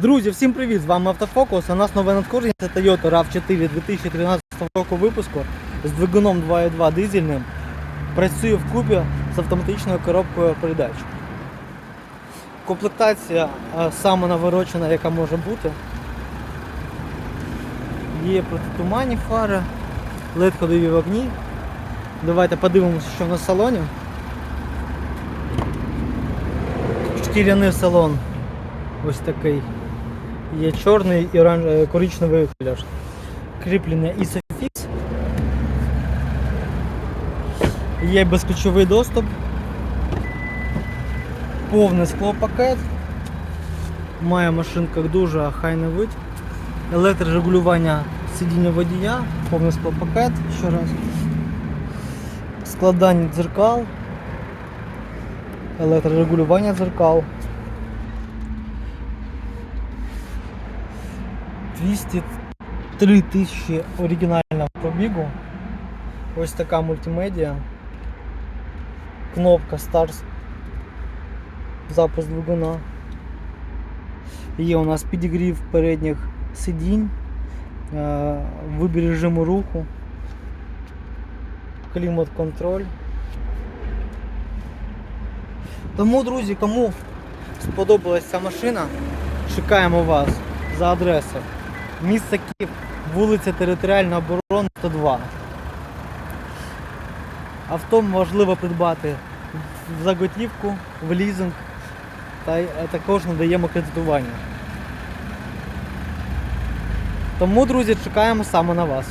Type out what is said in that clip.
Друзі, всім привіт! З вами Автофокус. У нас нове надходження це Toyota RAV4 2013 року випуску з двигуном 2.2 дизельним. Працює в кубі з автоматичною коробкою передач. Комплектація саме наворочена, яка може бути. Є протитуманні фари, led ходові вогні. Давайте подивимося, що на салоні. Шкіряний салон ось такий. Є чорний і оранж... е, коричневий колір. Кріплення Isofix. Є безключовий доступ. Повний склопакет. Має машинка дуже охайний вид. Електрорегулювання сидіння водія, повний склопакет ще раз. Складання дзеркал. Електрорегулювання дзеркал. 203 тисячі оригінального пробігу. Ось така мультимедіа. Кнопка Start запуск двигуна. Є у нас підігрів передніх сидінь, е, вибір режиму руху, клімат-контроль. Тому, друзі, кому сподобалась ця машина, чекаємо вас за адресою. Місто Київ, вулиця Територіальна оборона 102. Авто можливо придбати в заготівку, в лізинг та також надаємо кредитування. Тому, друзі, чекаємо саме на вас.